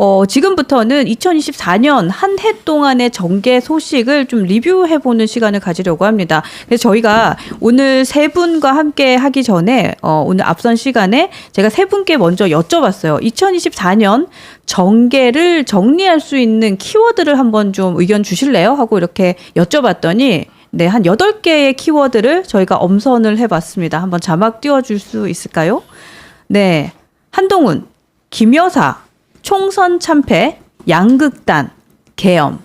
어, 지금부터는 2024년 한 해 동안의 정계 소식을 좀 리뷰해 보는 시간을 가지려고 합니다. 그래서 저희가 오늘 세 분과 함께 하기 전에 어, 오늘 앞선 시간에 제가 세 분께 먼저 여쭤봤어요. 2024년 정계를 정리할 수 있는 키워드를 한번 좀 의견 주실래요? 하고 이렇게 여쭤봤더니 네, 한 여덟 개의 키워드를 저희가 엄선을 해봤습니다. 한번 자막 띄워줄 수 있을까요? 네. 한동훈, 김여사, 총선 참패, 양극단, 계엄,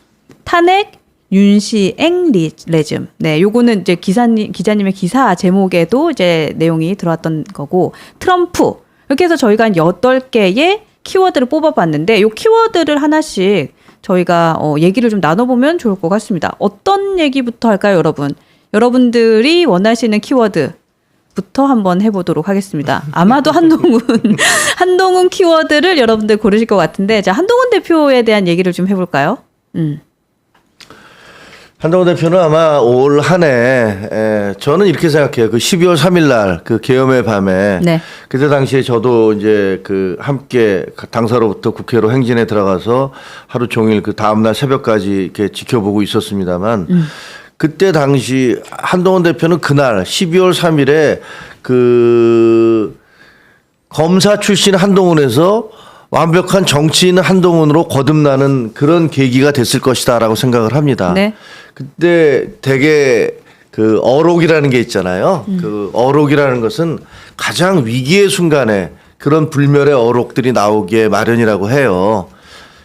탄핵, 윤시앵 리- 레즘. 네, 요거는 이제 기사님 기자님의 기사 제목에도 이제 내용이 들어왔던 거고 트럼프 이렇게 해서 저희가 한 여덟 개의 키워드를 뽑아봤는데 요 키워드를 하나씩 저희가 어, 얘기를 좀 나눠보면 좋을 것 같습니다. 어떤 얘기부터 할까요, 여러분? 여러분들이 원하시는 키워드 부터 한번 해보도록 하겠습니다. 아마도 한동훈 한동훈 키워드를 여러분들 고르실 것 같은데 자 한동훈 대표에 대한 얘기를 좀 해볼까요? 음. 한동훈 대표는 아마 올 한해 저는 이렇게 생각해요. 그 12월 3일 날 그 계엄의 밤에 네. 그때 당시에 저도 이제 그 함께 당사로부터 국회로 행진에 들어가서 하루 종일 그 다음 날 새벽까지 이렇게 지켜보고 있었습니다만 그때 당시 한동훈 대표는 그날 12월 3일에 그 검사 출신 한동훈에서 완벽한 정치인 한동훈으로 거듭나는 그런 계기가 됐을 것이다라고 생각을 합니다. 네. 그때 되게 그 어록이라는 게 있잖아요. 그 어록이라는 것은 가장 위기의 순간에 그런 불멸의 어록들이 나오기에 마련이라고 해요.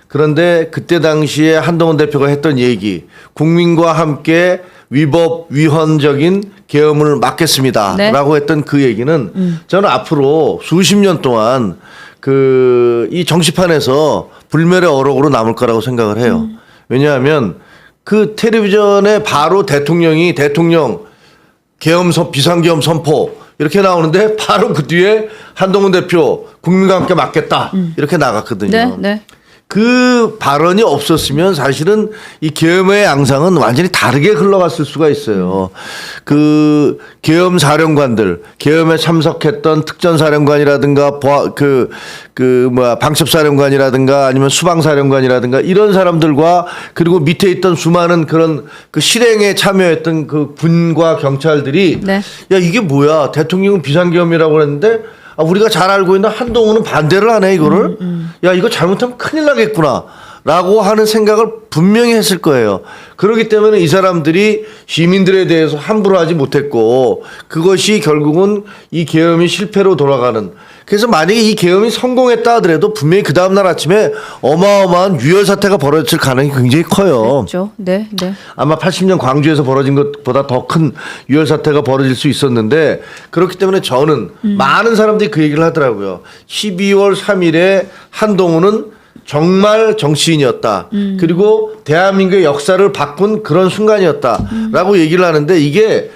그런데 그때 당시에 한동훈 대표가 했던 얘기, 국민과 함께 위법 위헌적인 계엄을 막겠습니다. 네. 라고 했던 그 얘기는 저는 앞으로 수십 년 동안 그 이 정치판에서 불멸의 어록으로 남을 거라고 생각을 해요. 왜냐하면 그 텔레비전에 바로 대통령이 대통령 계엄 선 비상계엄 선포 이렇게 나오는데 바로 그 뒤에 한동훈 대표 국민과 함께 막겠다 이렇게 나갔거든요. 네, 네. 그 발언이 없었으면 사실은 이 계엄의 양상은 완전히 다르게 흘러갔을 수가 있어요. 그 계엄 사령관들, 계엄에 참석했던 특전 사령관이라든가 그, 그, 뭐야, 방첩 사령관이라든가 아니면 수방 사령관이라든가 이런 사람들과 그리고 밑에 있던 수많은 그런 그 실행에 참여했던 그 군과 경찰들이 네. 야, 이게 뭐야. 대통령은 비상계엄이라고 했는데 아, 우리가 잘 알고 있는 한동훈은 반대를 하네, 이거를. 야, 이거 잘못하면 큰일 나겠구나. 라고 하는 생각을 분명히 했을 거예요. 그렇기 때문에 이 사람들이 시민들에 대해서 함부로 하지 못했고 그것이 결국은 이 계엄이 실패로 돌아가는 그래서 만약에 이 계엄이 성공했다 하더라도 분명히 그 다음날 아침에 어마어마한 유혈 사태가 벌어질 가능성이 굉장히 커요. 그렇죠. 네, 네. 아마 80년 광주에서 벌어진 것보다 더 큰 유혈 사태가 벌어질 수 있었는데 그렇기 때문에 저는 많은 사람들이 그 얘기를 하더라고요. 12월 3일에 한동훈은 정말 정치인이었다. 그리고 대한민국의 역사를 바꾼 그런 순간이었다라고 얘기를 하는데 이게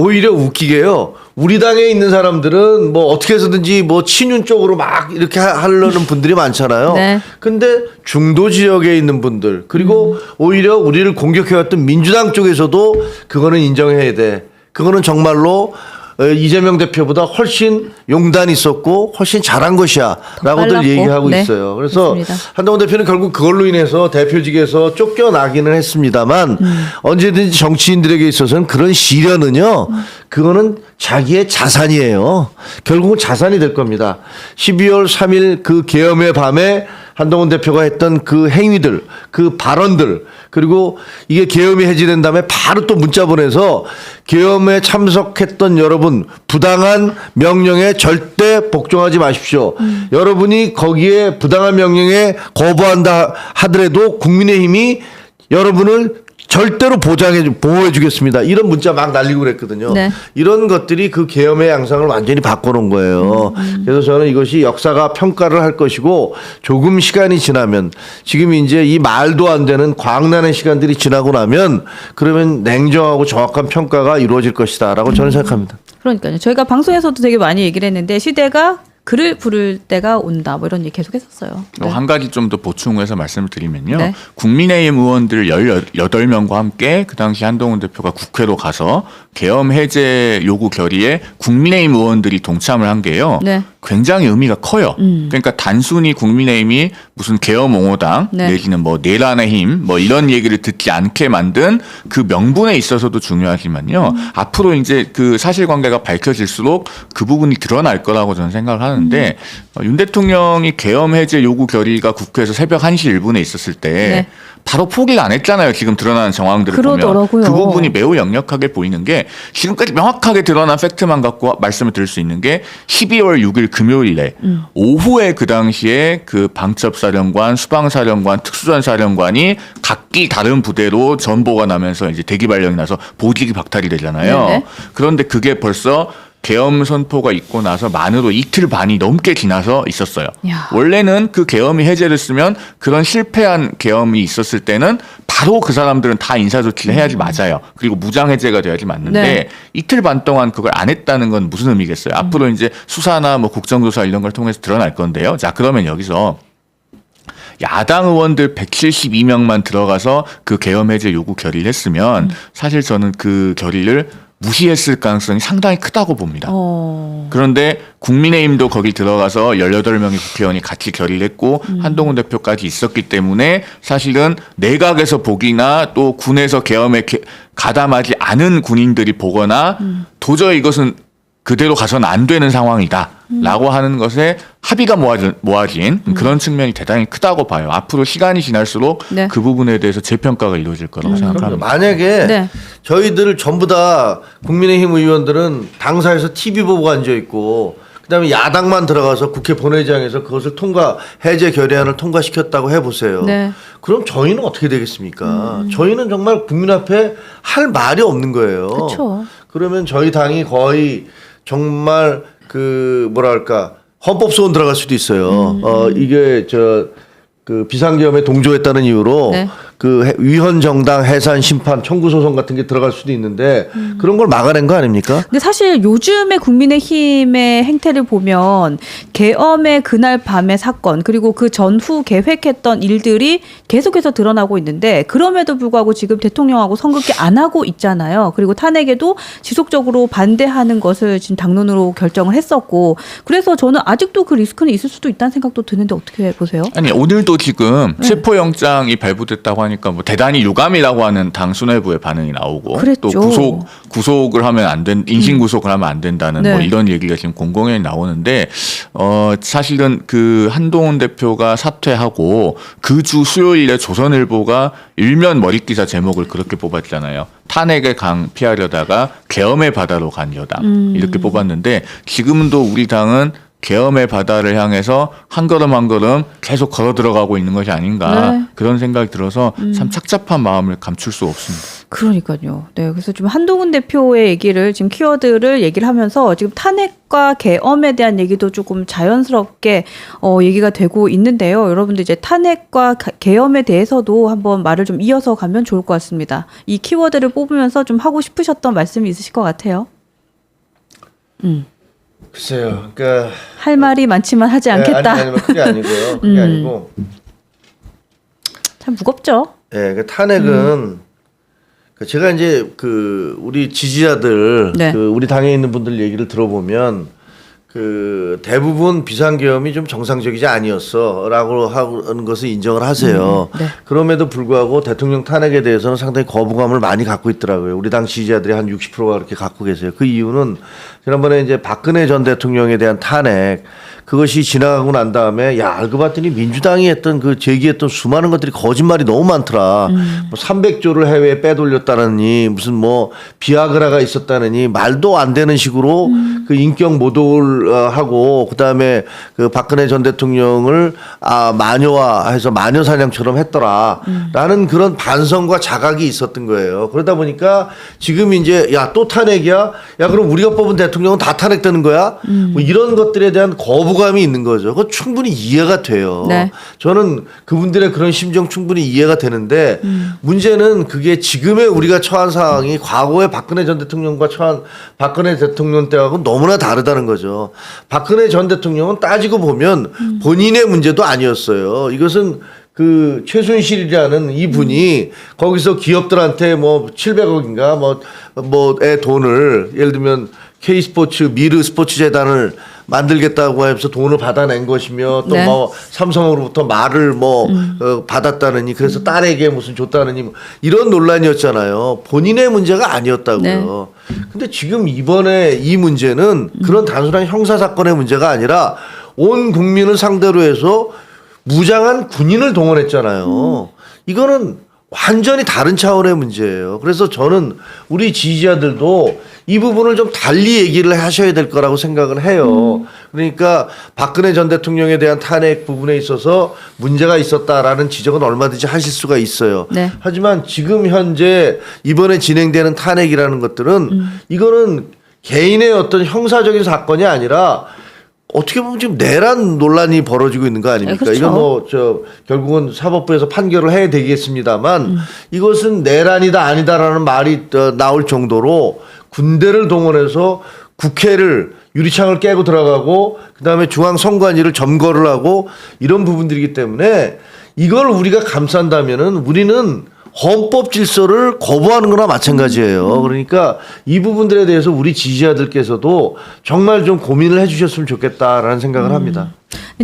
오히려 웃기게요. 우리 당에 있는 사람들은 뭐 어떻게 해서든지 뭐 친윤 쪽으로 막 이렇게 하- 하려는 분들이 많잖아요. 네. 근데 중도 지역에 있는 분들 그리고 오히려 우리를 공격해왔던 민주당 쪽에서도 그거는 인정해야 돼. 그거는 정말로 어, 이재명 대표보다 훨씬 용단이 있었고 훨씬 잘한 것이야라고들 빨랐고. 얘기하고 네. 있어요. 그래서 맞습니다. 한동훈 대표는 결국 그걸로 인해서 대표직에서 쫓겨나기는 했습니다만 언제든지 정치인들에게 있어서는 그런 시련은요. 그거는 자기의 자산이에요. 결국은 자산이 될 겁니다. 12월 3일 그 계엄의 밤에 한동훈 대표가 했던 그 행위들, 그 발언들, 그리고 이게 계엄이 해지된 다음에 바로 또 문자 보내서 계엄에 참석했던 여러분 부당한 명령에 절대 복종하지 마십시오. 여러분이 거기에 부당한 명령에 거부한다 하더라도 국민의힘이 여러분을 절대로 보장해 주- 보호해 주겠습니다. 이런 문자 막 날리고 그랬거든요. 네. 이런 것들이 그 계엄의 양상을 완전히 바꿔놓은 거예요. 그래서 저는 이것이 역사가 평가를 할 것이고 조금 시간이 지나면 지금 이제 이 말도 안 되는 광란의 시간들이 지나고 나면 그러면 냉정하고 정확한 평가가 이루어질 것이다라고 저는 생각합니다. 그러니까요. 저희가 방송에서도 되게 많이 얘기를 했는데 시대가 글을 부를 때가 온다. 뭐 이런 얘기 계속 했었어요. 어, 한 가지 좀 더 보충해서 말씀을 드리면요. 네. 국민의힘 의원들 18명과 함께 그 당시 한동훈 대표가 국회로 가서 계엄 해제 요구 결의에 국민의힘 의원들이 동참을 한 게요. 네. 굉장히 의미가 커요. 그러니까 단순히 국민의힘이 무슨 계엄 옹호당 네. 내지는 뭐 내란의 힘 뭐 이런 얘기를 듣지 않게 만든 그 명분에 있어서도 중요하지만요. 앞으로 이제 그 사실관계가 밝혀질수록 그 부분이 드러날 거라고 저는 생각을 하는데 어, 윤 대통령이 계엄 해제 요구 결의가 국회에서 새벽 1시 1분에 있었을 때 네. 바로 포기를 안 했잖아요. 지금 드러나는 정황들을 그러더라고요. 보면 그 부분이 매우 역력하게 보이는 게 지금까지 명확하게 드러난 팩트만 갖고 말씀을 드릴 수 있는 게 12월 6일 금요일에 음. 오후에 그 당시에 그 방첩사령관, 수방사령관, 특수전사령관이 각기 다른 부대로 전보가 나면서 이제 대기 발령이 나서 보직이 박탈이 되잖아요. 네네. 그런데 그게 벌써 계엄 선포가 있고 나서 만으로 이틀 반이 넘게 지나서 있었어요. 야. 원래는 그 계엄이 해제를 쓰면 그런 실패한 계엄이 있었을 때는 바로 그 사람들은 다 인사 조치를 해야지 맞아요. 그리고 무장 해제가 돼야지 맞는데 음. 네. 이틀 반 동안 그걸 안 했다는 건 무슨 의미겠어요? 음. 앞으로 이제 수사나 뭐 국정조사 이런 걸 통해서 드러날 건데요. 자, 그러면 여기서 야당 의원들 172명만 들어가서 그 계엄 해제 요구 결의를 했으면 음. 사실 저는 그 결의를 무시했을 가능성이 상당히 크다고 봅니다. 어. 그런데 국민의힘도 거기 들어가서 18명의 국회의원이 같이 결의를 했고 음. 한동훈 대표까지 있었기 때문에 사실은 내각에서 보기나 또 군에서 계엄에 게- 가담하지 않은 군인들이 보거나 음. 도저히 이것은 그대로 가서는 안 되는 상황이다. 음. 라고 하는 것에 합의가 모아진, 모아진 그런 측면이 대단히 크다고 봐요. 앞으로 시간이 지날수록 네. 그 부분에 대해서 재평가가 이루어질 거라고 그럼요. 생각합니다. 만약에 네. 저희들 전부 다 국민의힘 의원들은 당사에서 TV 보고 앉아 있고 그다음에 야당만 들어가서 국회 본회의장에서 그것을 통과 해제 결의안을 통과시켰다고 해보세요. 네. 음. 그럼 저희는 어떻게 되겠습니까? 저희는 정말 국민 앞에 할 말이 없는 거예요. 그쵸. 그러면 저희 당이 거의 정말 그 뭐랄까 헌법소원 들어갈 수도 있어요. 음. 어 이게 저 그 비상계엄에 동조했다는 이유로 네. 그 해- 위헌 정당 해산 심판 청구 소송 같은 게 들어갈 수도 있는데 음. 그런 걸 막아낸 거 아닙니까? 근데 사실 요즘에 국민의힘의 행태를 보면 계엄의 그날 밤의 사건 그리고 그 전후 계획했던 일들이 계속해서 드러나고 있는데 그럼에도 불구하고 지금 대통령하고 선긋기 안 하고 있잖아요. 그리고 탄핵에도 지속적으로 반대하는 것을 지금 당론으로 결정을 했었고 그래서 저는 아직도 그 리스크는 있을 수도 있다는 생각도 드는데 어떻게 보세요? 아니 오늘도 지금 네. 체포영장이 발부됐다고 하니까 뭐 대단히 유감이라고 하는 당 수뇌부의 반응이 나오고 그랬죠. 또 구속 구속을 하면 안 된 인신 구속을 하면 안 된다는 네. 뭐 이런 얘기가 지금 공공연히 나오는데 어 사실은 그 한동훈 대표가 사퇴하고 그 주 수요일에 조선일보가 일면 머릿 기사 제목을 그렇게 뽑았잖아요. 탄핵의 강 피하려다가 계엄의 바다로 간 여당 음. 이렇게 뽑았는데 지금도 우리 당은 계엄의 바다를 향해서 한 걸음 한 걸음 계속 걸어 들어가고 있는 것이 아닌가 네. 그런 생각이 들어서 참 착잡한 마음을 감출 수 없습니다. 그러니까요. 네, 그래서 좀 한동훈 대표의 얘기를 지금 키워드를 얘기를 하면서 지금 탄핵과 계엄에 대한 얘기도 조금 자연스럽게 어, 얘기가 되고 있는데요. 여러분들 이제 탄핵과 가- 계엄에 대해서도 한번 말을 좀 이어서 가면 좋을 것 같습니다. 이 키워드를 뽑으면서 좀 하고 싶으셨던 말씀이 있으실 것 같아요. 글쎄요. 그러니까 할 말이 많지만 하지 않겠다. 네, 아니, 아니, 그게 아니고요. 그게 음. 아니고 참 무겁죠. 예, 그 탄핵은 그 제가 이제 그 우리 지지자들 네. 그 우리 당에 있는 분들 얘기를 들어보면 그 대부분 비상계엄이 좀 정상적이지 아니었어라고 하는 것을 인정을 하세요. 음, 네. 그럼에도 불구하고 대통령 탄핵에 대해서는 상당히 거부감을 많이 갖고 있더라고요. 우리 당 지지자들이 한 60%가 그렇게 갖고 계세요. 그 이유는 지난번에 이제 박근혜 전 대통령에 대한 탄핵 그것이 지나가고 난 다음에 야 알고 봤더니 민주당이 했던 그 제기했던 수많은 것들이 거짓말이 너무 많더라. 뭐 300조를 해외에 빼돌렸다느니 무슨 뭐 비아그라가 있었다느니 말도 안 되는 식으로 그 인격 모독을 어, 하고 그다음에 그 박근혜 전 대통령을 아 마녀화해서 마녀 사냥처럼 했더라라는 그런 반성과 자각이 있었던 거예요. 그러다 보니까 지금 이제 야 또 탄핵이야? 야 그럼 우리가 뽑은 대통령 은다 탄핵되는 거야? 뭐 이런 것들에 대한 거부감이 있는 거죠. 그거 충분히 이해가 돼요. 네. 저는 그분들의 그런 심정 충분히 이해가 되는데 문제는 그게 지금의 우리가 처한 상황이 과거의 박근혜 전 대통령과 처한 박근혜 대통령 때하고 너무나 다르다는 거죠. 박근혜 전 대통령은 따지고 보면 본인의 문제도 아니었어요. 이것은 그 최순실이라는 이분이 거기서 기업들한테 뭐 700억인가 뭐 뭐의 돈을 예를 들면 K 스포츠 미르 스포츠 재단을 만들겠다고 하면서 돈을 받아낸 것이며 또 네. 뭐 삼성으로부터 말을 뭐 어, 받았다느니 그래서 딸에게 무슨 줬다느니 뭐 이런 논란이었잖아요. 본인의 문제가 아니었다고요. 근데 지금 이번에 이 문제는 그런 단순한 형사 사건의 문제가 아니라 온 국민을 상대로 해서 무장한 군인을 동원했잖아요. 이거는 완전히 다른 차원의 문제예요. 그래서 저는 우리 지지자들도 이 부분을 좀 달리 얘기를 하셔야 될 거라고 생각을 해요. 그러니까 박근혜 전 대통령에 대한 탄핵 부분에 있어서 문제가 있었다라는 지적은 얼마든지 하실 수가 있어요. 네. 하지만 지금 현재 이번에 진행되는 탄핵이라는 것들은 이거는 개인의 어떤 형사적인 사건이 아니라 어떻게 보면 지금 내란 논란이 벌어지고 있는 거 아닙니까? 네, 그렇죠. 이건 뭐 저 결국은 사법부에서 판결을 해야 되겠습니다만 음. 이것은 내란이다 아니다라는 말이 어, 나올 정도로 군대를 동원해서 국회를 유리창을 깨고 들어가고 그다음에 중앙 선관위를 점거를 하고 이런 부분들이기 때문에 이걸 우리가 감싼다면은 우리는 헌법 질서를 거부하는 거나 마찬가지예요. 그러니까 이 부분들에 대해서 우리 지지자들께서도 정말 좀 고민을 해 주셨으면 좋겠다라는 생각을 합니다.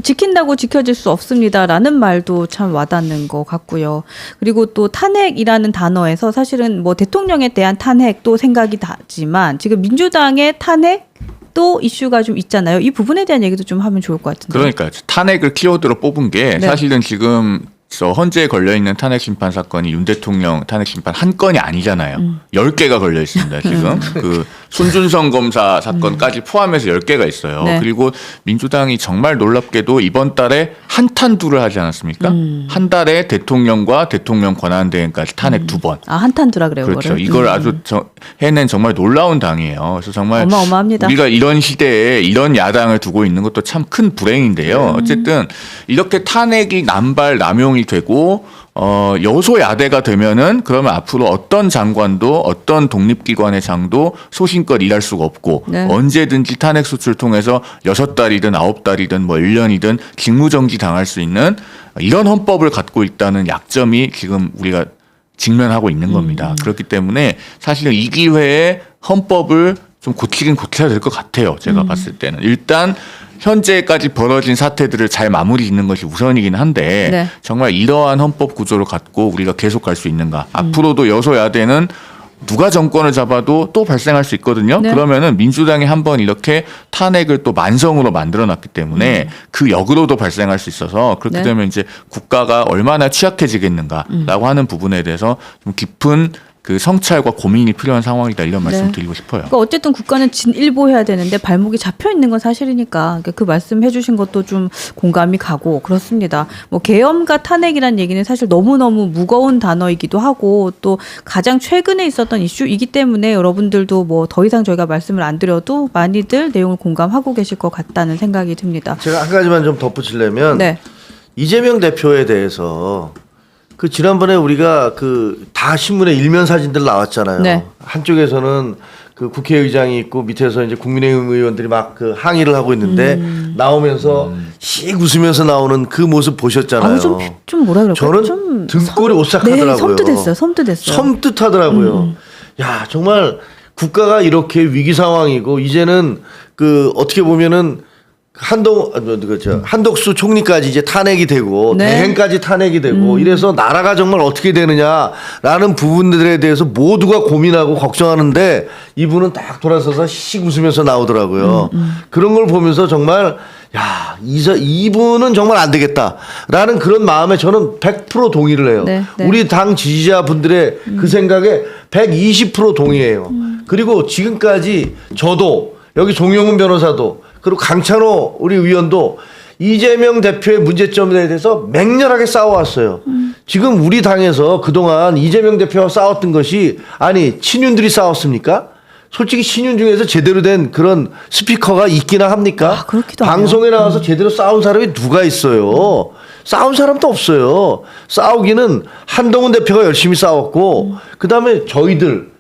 지킨다고 지켜질 수 없습니다라는 말도 참 와닿는 것 같고요. 그리고 또 탄핵이라는 단어에서 사실은 뭐 대통령에 대한 탄핵도 생각이 나지만 지금 민주당의 탄핵 또 이슈가 좀 있잖아요. 이 부분에 대한 얘기도 좀 하면 좋을 것 같은데. 그러니까 탄핵을 키워드로 뽑은 게 네. 사실은 지금 저 헌재에 걸려 있는 탄핵 심판 사건이 윤 대통령 탄핵 심판 한 건이 아니잖아요. 음. 열 개가 걸려 있습니다. 지금 그 손준성 검사 사건까지 포함해서 열 개가 있어요. 음. 네. 그리고 민주당이 정말 놀랍게도 이번 달에 한탄두를 하지 않았습니까? 음. 한 달에 대통령과 대통령 권한 대행까지 탄핵 두 번. 아 한탄두라 그래요. 그렇죠. 그거를. 이걸 음. 아주 저, 해낸 정말 놀라운 당이에요. 그래서 정말 어마어마합니다. 우리가 이런 시대에 이런 야당을 두고 있는 것도 참 큰 불행인데요. 음. 어쨌든 이렇게 탄핵이 남발 남용이 되고 어 여소야대가 되면은 그러면 앞으로 어떤 장관도 어떤 독립기관의 장도 소신껏 일할 수가 없고 네. 언제든지 탄핵 수출 통해서 여섯 달이든 아홉 달이든 뭐 1년이든 직무정지 당할 수 있는 이런 헌법을 갖고 있다는 약점이 지금 우리가 직면하고 있는 겁니다. 그렇기 때문에 사실은 이 기회에 헌법을 좀 고치긴 고쳐야 될 것 같아요. 제가 봤을 때는 일단 현재까지 벌어진 사태들을 잘 마무리 짓는 것이 우선이긴 한데 네. 정말 이러한 헌법 구조를 갖고 우리가 계속 갈 수 있는가? 앞으로도 여소야대는 누가 정권을 잡아도 또 발생할 수 있거든요. 네. 그러면은 민주당이 한 번 이렇게 탄핵을 또 만성으로 만들어 놨기 때문에 그 역으로도 발생할 수 있어서 그렇게 네. 되면 이제 국가가 얼마나 취약해지겠는가라고 하는 부분에 대해서 좀 깊은 그 성찰과 고민이 필요한 상황이다 이런 말씀 네. 드리고 싶어요. 그러니까 어쨌든 국가는 진일보해야 되는데 발목이 잡혀 있는 건 사실이니까 그러니까 그 말씀 해 주신 것도 좀 공감이 가고 그렇습니다. 뭐 계엄과 탄핵이란 얘기는 사실 너무 너무 무거운 단어이기도 하고 또 가장 최근에 있었던 이슈이기 때문에 여러분들도 뭐 더 이상 저희가 말씀을 안 드려도 많이들 내용을 공감하고 계실 것 같다는 생각이 듭니다. 제가 한 가지만 좀 덧붙이려면 네, 이재명 대표에 대해서 그 지난번에 우리가 그 다 신문에 일면 사진들 나왔잖아요. 네. 한쪽에서는 그 국회의장이 있고 밑에서 이제 국민의힘 의원들이 막 그 항의를 하고 있는데 음. 나오면서 씩 웃으면서 나오는 그 모습 보셨잖아요. 아, 좀, 좀 뭐라 그럴까요? 저는 좀 등골이 섬- 오싹하더라고요. 네, 섬뜩했어요. 섬뜩했어요. 섬뜩하더라고요. 음. 야 정말 국가가 이렇게 위기 상황이고 이제는 그 어떻게 보면은 한동 아, 뭐, 그저 한덕수 총리까지 이제 탄핵이 되고 네. 대행까지 탄핵이 음. 되고 이래서 나라가 정말 어떻게 되느냐라는 부분들에 대해서 모두가 고민하고 걱정하는데 이분은 딱 돌아서서 씩 웃으면서 나오더라고요. 음, 그런 걸 보면서 정말 야 이사 이분은 정말 안 되겠다라는 그런 마음에 저는 100% 동의를 해요. 네, 네. 우리 당 지지자분들의 그 생각에 120% 동의해요. 그리고 지금까지 저도 여기 종영훈 변호사도 그리고 강찬호 우리 의원도 이재명 대표의 문제점에 대해서 맹렬하게 싸워왔어요. 지금 우리 당에서 그동안 이재명 대표와 싸웠던 것이 아니 친윤들이 싸웠습니까? 솔직히 신윤 중에서 제대로 된 그런 스피커가 있기나 합니까? 아. 방송에 나와서 제대로 싸운 사람이 누가 있어요? 싸운 사람도 없어요. 싸우기는 한동훈 대표가 열심히 싸웠고, 그 다음에 저희들,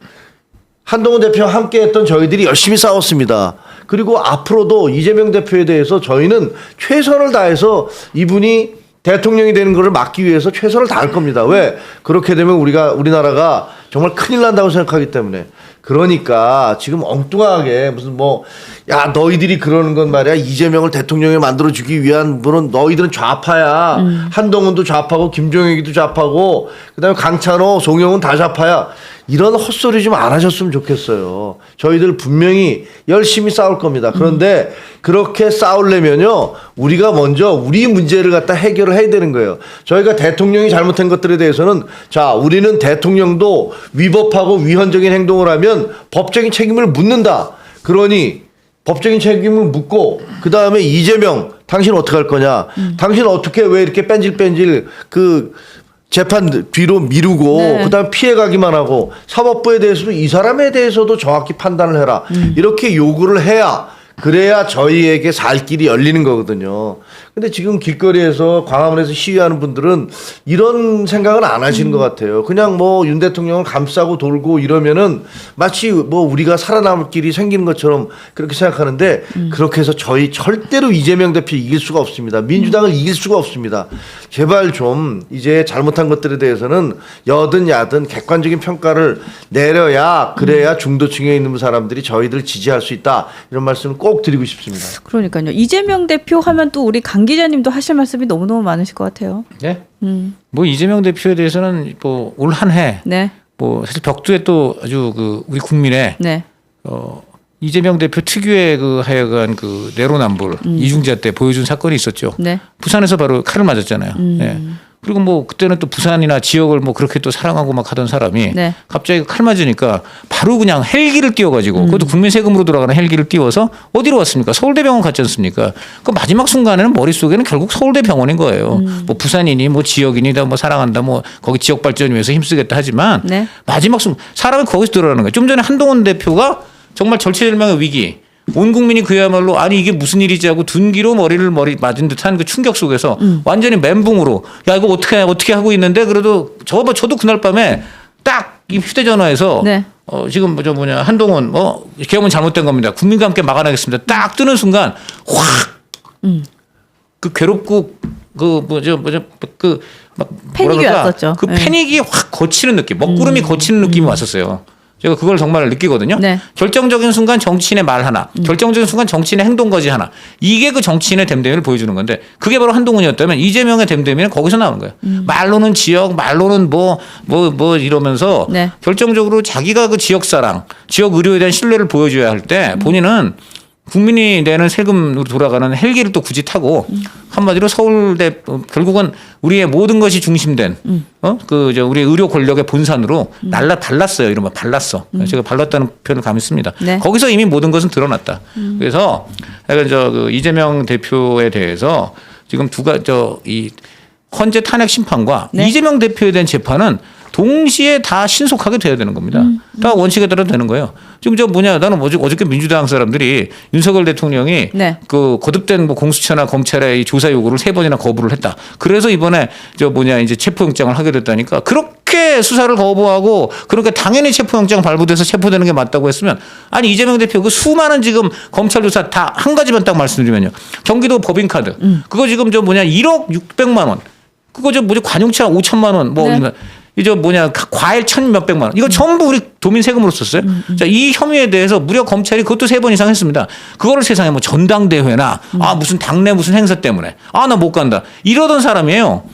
한동훈 대표와 함께 했던 저희들이 열심히 싸웠습니다. 그리고 앞으로도 이재명 대표에 대해서 저희는 최선을 다해서 이분이 대통령이 되는 것을 막기 위해서 최선을 다할 겁니다. 왜? 그렇게 되면 우리가, 우리나라가 정말 큰일 난다고 생각하기 때문에. 그러니까 지금 엉뚱하게 무슨 뭐 야 너희들이 그러는 건 말이야 이재명을 대통령에 만들어 주기 위한 분은 너희들은 좌파야 한동훈도 좌파고 김종혁이도 좌파고 그 다음에 강찬호 송영훈 다 좌파야 이런 헛소리 좀 안 하셨으면 좋겠어요. 저희들 분명히 열심히 싸울 겁니다. 그런데 그렇게 싸우려면요 우리가 먼저 우리 문제를 갖다 해결을 해야 되는 거예요. 저희가 대통령이 잘못한 것들에 대해서는 자 우리는 대통령도 위법하고 위헌적인 행동을 하면 법적인 책임을 묻는다. 그러니 법적인 책임을 묻고 그 다음에 이재명 당신 어떻게 할 거냐? 당신 어떻게 왜 이렇게 뺀질뺀질 그 재판 뒤로 미루고 네. 그다음 피해가기만 하고 사법부에 대해서도 이 사람에 대해서도 정확히 판단을 해라 이렇게 요구를 해야 그래야 저희에게 살 길이 열리는 거거든요. 근데 지금 길거리에서 광화문에서 시위하는 분들은 이런 생각은 안 하시는 것 같아요. 그냥 뭐 윤 대통령을 감싸고 돌고 이러면은 마치 뭐 우리가 살아남을 길이 생기는 것처럼 그렇게 생각하는데 그렇게 해서 저희 절대로 이재명 대표 이길 수가 없습니다. 민주당을 이길 수가 없습니다. 제발 좀 이제 잘못한 것들에 대해서는 여든 야든 객관적인 평가를 내려야 그래야 중도층에 있는 사람들이 저희들 지지할 수 있다 이런 말씀을 꼭 드리고 싶습니다. 그러니까요. 이재명 대표 하면 또 우리 강 기자님도 하실 말씀이 너무너무 많으실 것 같아요. 네. 음. 뭐 이재명 대표에 대해서는 뭐 올 한해 네. 뭐 사실 벽두에 또 아주 그 우리 국민의 네. 어 이재명 대표 특유의 그 하여간 그 내로남불 이중자 때 보여준 사건이 있었죠. 네. 부산에서 바로 칼을 맞았잖아요. 예. 그리고 뭐 그때는 또 부산이나 지역을 뭐 그렇게 또 사랑하고 막 하던 사람이 네. 갑자기 칼 맞으니까 바로 그냥 헬기를 띄워가지고 그것도 국민 세금으로 돌아가는 헬기를 띄워서 어디로 왔습니까? 서울대병원 갔지 않습니까? 그 마지막 순간에는 머릿속에는 결국 서울대병원인 거예요. 뭐 부산이니 뭐 지역이니 뭐 사랑한다 뭐 거기 지역 발전 위해서 힘쓰겠다 하지만 네. 마지막 순간 사람이 거기서 들어가는 거예요. 좀 전에 한동훈 대표가 정말 절체절명의 위기. 온 국민이 그야말로 아니 이게 무슨 일이지 하고 둔기로 머리를 머리 맞은 듯한 그 충격 속에서 완전히 멘붕으로 야 이거 어떻게 어떻게 하고 있는데 그래도 저 저도 그날 밤에 딱 이 휴대전화에서 네. 어 지금 뭐저 뭐냐 한동훈 뭐 계엄은 잘못된 겁니다. 국민과 함께 막아내겠습니다. 딱 뜨는 순간 확그 괴롭고 그 뭐죠 뭐죠 그막 패닉이 왔었죠. 그 네. 패닉이 확 거치는 느낌, 먹구름이 거치는 느낌이 왔었어요. 제가 그걸 정말 느끼거든요. 네. 결정적인 순간 정치인의 말 하나, 결정적인 순간 정치인의 행동 거지 하나. 이게 그 정치인의 댐댐이를 보여주는 건데 그게 바로 한동훈이었다면 이재명의 댐댐이는 거기서 나오는 거예요. 말로는 지역, 말로는 뭐뭐 뭐 이러면서 네. 결정적으로 자기가 그 지역 사랑, 지역 의료에 대한 신뢰를 보여줘야 할 때 본인은 국민이 내는 세금으로 돌아가는 헬기를 또 굳이 타고 한마디로 서울대 어, 결국은 우리의 모든 것이 중심된 어그 우리 의료 권력의 본산으로 날라 발랐어요. 이러면 발랐어. 제가 발랐다는 표현을 감히 씁니다. 네. 거기서 이미 모든 것은 드러났다. 그래서 약간 저그 이재명 대표에 대해서 지금 두가 저이 헌재 탄핵 심판과 네. 이재명 대표에 대한 재판은 동시에 다 신속하게 돼야 되는 겁니다. 음, 다 원칙에 따라 되는 거예요. 지금 저 뭐냐 나는 어저 어저께 민주당 사람들이 윤석열 대통령이 네. 그 거듭된 뭐 공수처나 검찰의 이 조사 요구를 세 번이나 거부를 했다. 그래서 이번에 저 뭐냐 이제 체포영장을 하게 됐다니까 그렇게 수사를 거부하고 그렇게 당연히 체포영장 발부돼서 체포되는 게 맞다고 했으면 아니 이재명 대표 그 수많은 지금 검찰 조사 다 한 가지만 딱 말씀드리면요. 경기도 법인카드 그거 지금 저 뭐냐 1억 600만 원 그거 저 뭐지 관용차 5천만 원뭐 네. 이제 뭐냐 가- 과일 천 몇백만 원 이거 전부 우리 도민 세금으로 썼어요. 자 이 혐의에 대해서 무려 검찰이 그것도 세 번 이상 했습니다. 그거를 세상에 뭐 전당대회나 아 무슨 당내 무슨 행사 때문에 아 나 못 간다 이러던 사람이에요.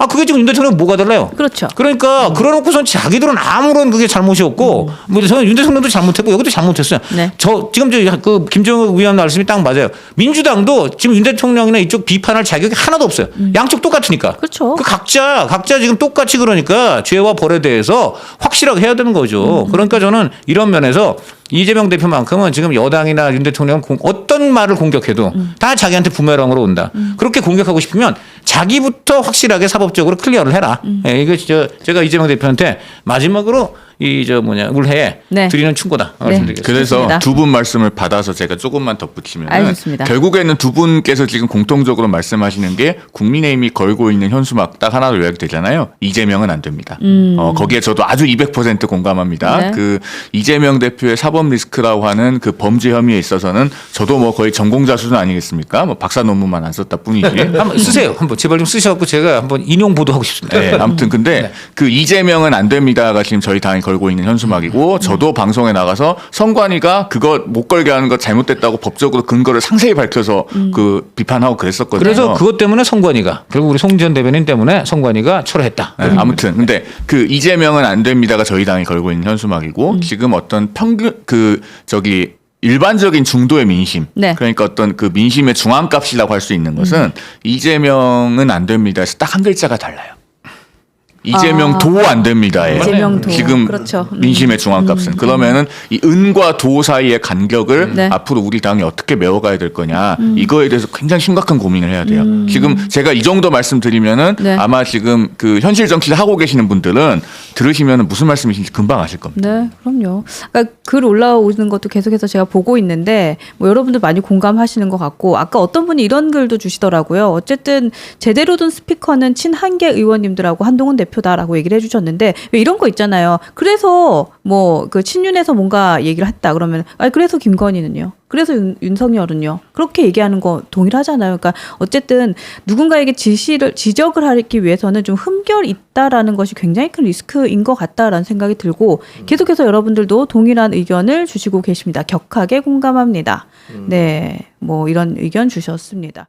아 그게 지금 윤 대통령 뭐가 달라요? 그렇죠. 그러니까 그러놓고선 자기들은 아무런 그게 잘못이 없고 뭐 저는 윤 대통령도 잘못했고 여기도 잘못했어요. 네. 저 지금 저그 김정은 의원 말씀이 딱 맞아요. 민주당도 지금 윤 대통령이나 이쪽 비판할 자격이 하나도 없어요. 양쪽 똑같으니까. 그렇죠. 그 각자 각자 지금 똑같이 그러니까 죄와 벌에 대해서 확실하게 해야 되는 거죠. 그러니까 저는 이런 면에서 이재명 대표만큼은 지금 여당이나 윤 대통령 공- 어떤 말을 공격해도 다 자기한테 부메랑으로 온다. 그렇게 공격하고 싶으면 자기부터 확실하게 사법적으로 클리어를 해라. 예, 이거 저 제가 이재명 대표한테 마지막으로 이 저 뭐냐 올해에 네. 드리는 충고다 말씀드리겠습니다. 그래서. 두 분 말씀을 받아서 제가 조금만 덧붙이면 알겠습니다. 결국에는 두 분께서 지금 공통적으로 말씀하시는 게 국민의힘이 걸고 있는 현수막 딱 하나로 요약되잖아요. 이재명은 안 됩니다. 어, 거기에 저도 아주 200% 공감합니다. 음. 네. 그 이재명 대표의 사법 리스크라고 하는 그 범죄 혐의에 있어서는 저도 뭐 거의 전공자 수준 아니겠습니까? 뭐 박사 논문만 안 썼다 뿐이지. 한번 쓰세요. 한번 제발 좀 쓰셔갖고 제가 한번 인용 보도하고 싶습니다. 네, 아무튼 근데 그 이재명은 안 됩니다가 지금 저희 당이 걸고 있는 현수막이고 저도 방송에 나가서 선관위가 그거 못 걸게 하는 거 잘못됐다고 법적으로 근거를 상세히 밝혀서 그 비판하고 그랬었거든요. 그래서 그것 때문에 성관이가 결국 우리 송지현 대변인 때문에 성관이가 철회했다. 네, 아무튼 근데 그 이재명은 안 됩니다가 저희 당이 걸고 있는 현수막이고 지금 어떤 평균 그 저기 일반적인 중도의 민심 네. 그러니까 어떤 그 민심의 중앙값이라고 할 수 있는 것은 이재명은 안 됩니다 에서 딱 한 글자가 달라요. 이재명 아. 도 안 됩니다에 이재명 도. 지금 그렇죠. 음. 민심의 중앙값은 그러면은 이 은과 도 사이의 간격을 네. 음. 앞으로 우리 당이 어떻게 메워가야 될 거냐 이거에 대해서 굉장히 심각한 고민을 해야 돼요. 지금 제가 이 정도 말씀드리면은 네. 아마 지금 그 현실 정치를 하고 계시는 분들은 들으시면은 무슨 말씀이신지 금방 아실 겁니다. 네, 그럼요. 그러니까 글 올라오는 것도 계속해서 제가 보고 있는데 뭐 여러분들 많이 공감하시는 것 같고 아까 어떤 분이 이런 글도 주시더라고요. 어쨌든 제대로 둔 스피커는 친한계 의원님들하고 한동훈 대표 다라고 얘기를 해주셨는데 왜 이런 거 있잖아요. 그래서 뭐 그 친윤에서 뭔가 얘기를 했다 그러면 아 그래서 김건희는요. 그래서 윤, 윤석열은요. 그렇게 얘기하는 거 동일하잖아요. 그러니까 어쨌든 누군가에게 지시를 지적을 하기 위해서는 좀 흠결 있다라는 것이 굉장히 큰 리스크인 것 같다라는 생각이 들고 계속해서 여러분들도 동일한 의견을 주시고 계십니다. 격하게 공감합니다. 네, 뭐 이런 의견 주셨습니다.